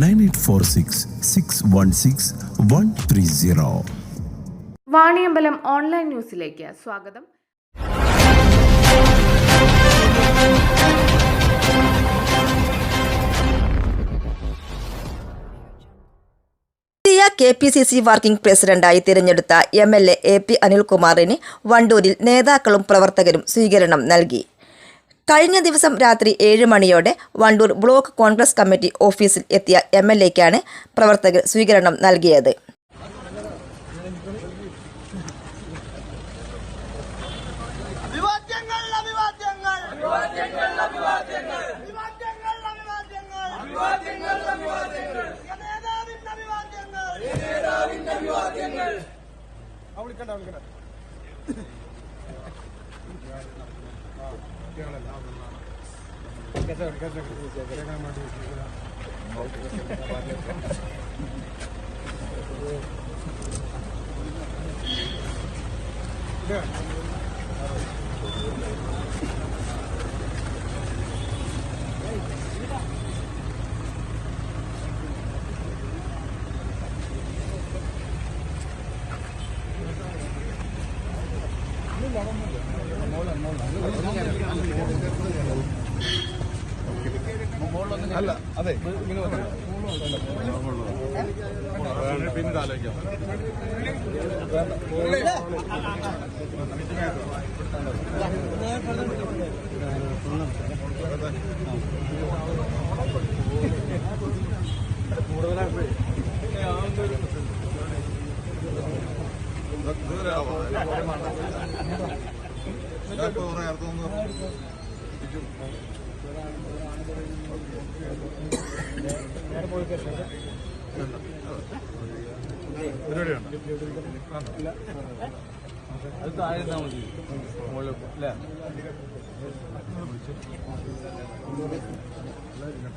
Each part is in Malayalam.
Nine eight four six six one six one three zero. Vaniyambalam online ന്യൂസിലേക്ക് സ്വാഗതം. പുതിയ K P C C working പ്രസിഡന്റായി തിരഞ്ഞെടുത്ത M L A A P അനിൽകുമാറിന് വണ്ടൂരിൽ നേതാക്കളും പ്രവർത്തകരും സ്വീകരണം നൽകി. കഴിഞ്ഞ ദിവസം രാത്രി ഏഴ് മണിയോടെ വണ്ടൂർ ബ്ലോക്ക് കോൺഗ്രസ് കമ്മിറ്റി ഓഫീസിൽ എത്തിയ എം എൽ എക്കാണ് പ്രവർത്തകർ സ്വീകരണം നൽകിയത് അഭിവാദ്യങ്ങൾ അഭിവാദ്യങ്ങൾ Yeah. അഭിവാദ്യങ്ങൾ അതെ. പിന്നെ അഭിവാദ്യങ്ങൾ നേതാവിന്റെ അഭിവാദ്യങ്ങൾ നേതാവിന്റെ അഭിവാദ്യങ്ങൾ വിളിക്കണ്ട വിളിക്കണ്ട അല്ല അതെ ഇങ്ങനെ പിന്താലോചിക്കാം അത്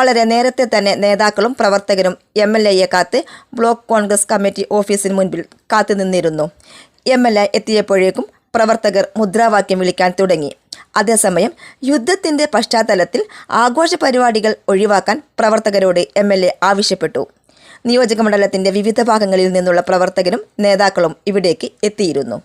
വളരെ നേരത്തെ തന്നെ നേതാക്കളും പ്രവർത്തകരും എം എൽ എയെ കാത്ത് ബ്ലോക്ക് കോൺഗ്രസ് കമ്മിറ്റി ഓഫീസിന് മുൻപിൽ കാത്തുനിന്നിരുന്നു എം എൽ എ എത്തിയപ്പോഴേക്കും പ്രവർത്തകർ മുദ്രാവാക്യം വിളിക്കാൻ തുടങ്ങി. അതേസമയം യുദ്ധത്തിന്റെ പശ്ചാത്തലത്തിൽ ആഘോഷ പരിപാടികൾ ഒഴിവാക്കാൻ പ്രവർത്തകരോട് എം എൽ എ ആവശ്യപ്പെട്ടു. നിയോജകമണ്ഡലത്തിന്റെ വിവിധ ഭാഗങ്ങളിൽ നിന്നുള്ള പ്രവർത്തകരും നേതാക്കളും ഇവിടേക്ക് എത്തിയിരുന്നു.